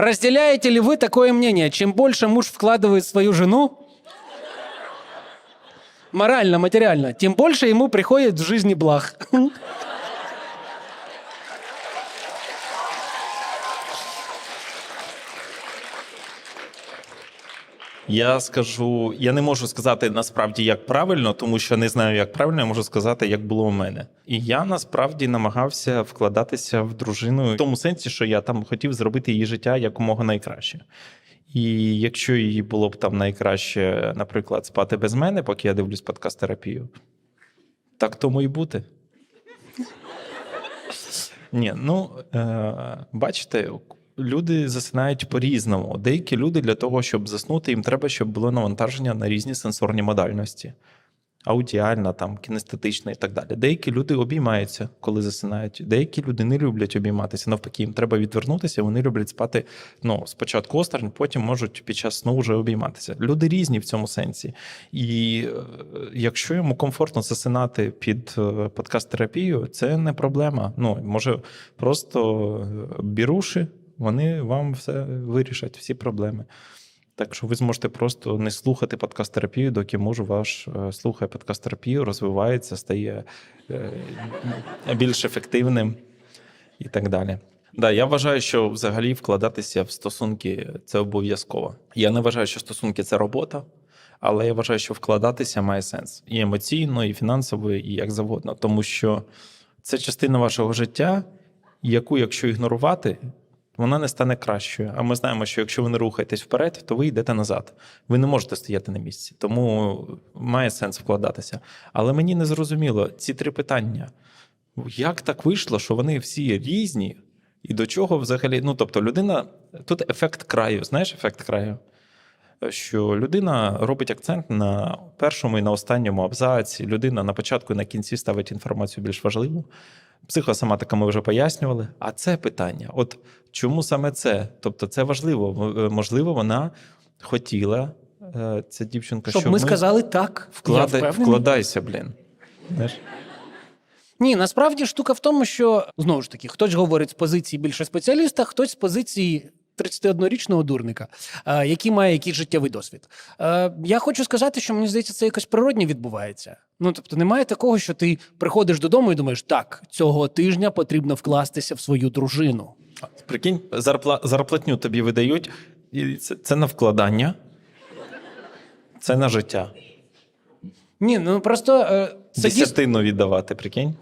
Разделяете ли вы такое мнение? Чем больше муж вкладывает в свою жену, морально, материально, тем больше ему приходит в жизни благ. Я скажу, я не можу сказати насправді як правильно, тому що не знаю, як правильно, я можу сказати, як було у мене. І я насправді намагався вкладатися в дружину в тому сенсі, що я там хотів зробити її життя якомога найкраще. І якщо їй було б там найкраще, наприклад, спати без мене, поки я дивлюсь подкаст-терапію, так тому і бути. Ні, ну е, бачите, люди засинають по-різному. Деякі люди для того, щоб заснути, їм треба, щоб було навантаження на різні сенсорні модальності. Аудіальна, там, кінестетична і так далі. Деякі люди обіймаються, коли засинають. Деякі люди не люблять обійматися. Навпаки, їм треба відвернутися, вони люблять спати ну, спочатку осторонь, потім можуть під час сну вже обійматися. Люди різні в цьому сенсі. І е, якщо йому комфортно засинати під е, подкаст-терапію, це не проблема. Ну, може, просто е, біруші, вони вам все вирішать, всі проблеми. Так що ви зможете просто не слухати подкаст-терапію, доки муж ваш е, слухає подкаст-терапію, розвивається, стає е, більш ефективним і так далі. Да, я вважаю, що взагалі вкладатися в стосунки це обов'язково. Я не вважаю, що стосунки це робота, але я вважаю, що вкладатися має сенс і емоційно, і фінансово, і як завгодно, тому що це частина вашого життя, яку, якщо ігнорувати, вона не стане кращою. А ми знаємо, що якщо ви не рухаєтесь вперед, то ви йдете назад. Ви не можете стояти на місці. Тому має сенс вкладатися. Але мені не зрозуміло ці три питання. Як так вийшло, що вони всі різні, і до чого взагалі? Ну, тобто, людина тут ефект краю. Знаєш, ефект краю? Що людина робить акцент на першому і на останньому абзаці. Людина на початку і на кінці ставить інформацію більш важливу. Психосоматика ми вже пояснювали. А це питання: от чому саме це? Тобто, це важливо. Е, Можливо, вона хотіла, е, ця дівчинка, Щоб ми сказали так. Я вкладай, впевнений. вкладайся, блін. Знаєш? Ні, насправді штука в тому, що знову ж таки, хтось говорить з позиції більше спеціаліста, хтось з позиції 31-річного дурника, е, який має якийсь життєвий досвід. Я хочу сказати, що мені здається, це якось природньо відбувається. Ну тобто, немає такого, що ти приходиш додому і думаєш, так, цього тижня потрібно вкластися в свою дружину. Прикинь, зарпла, зарплатню тобі видають, і це, це на вкладання, це на життя. Ні, ну просто е, це Десятину віддавати, прикинь.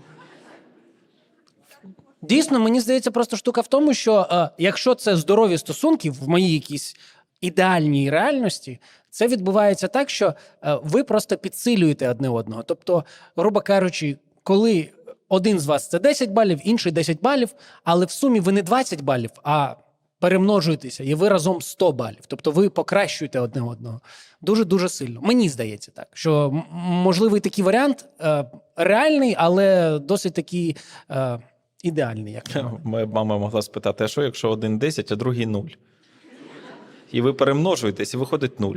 дійсно, мені здається, просто штука в тому, що е, якщо це здорові стосунки в моїй якійсь ідеальній реальності, це відбувається так, що е, ви просто підсилюєте одне одного. Тобто, грубо кажучи, коли один з вас це 10 балів, інший 10 балів, але в сумі ви не 20 балів, а перемножуєтеся, і ви разом 100 балів. Тобто ви покращуєте одне одного. Дуже дуже сильно. Мені здається так, що можливий такий варіант е, реальний, але досить такий е, ідеальний. Як. Моя мама могла спитати: а що, якщо один 10, а другий 0? І ви перемножуєтесь, і виходить 0.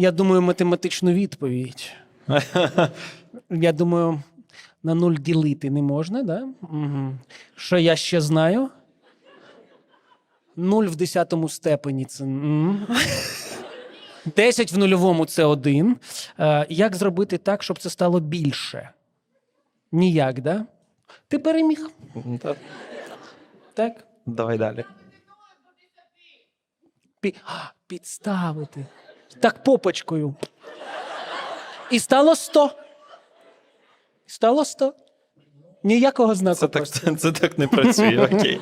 Я думаю, математичну відповідь. Я думаю, на нуль ділити не можна, да? Угу. Що я ще знаю? Нуль в десятому степені це. 10 в нульовому це один. Е, як зробити так, щоб це стало більше? Ніяк, да? Ти переміг. Та, Так? Давай далі. Пі... Підставити. Так попочкою. І стало 100. Стало 100. Ніякого знаку. Це так, це так не працює, окей.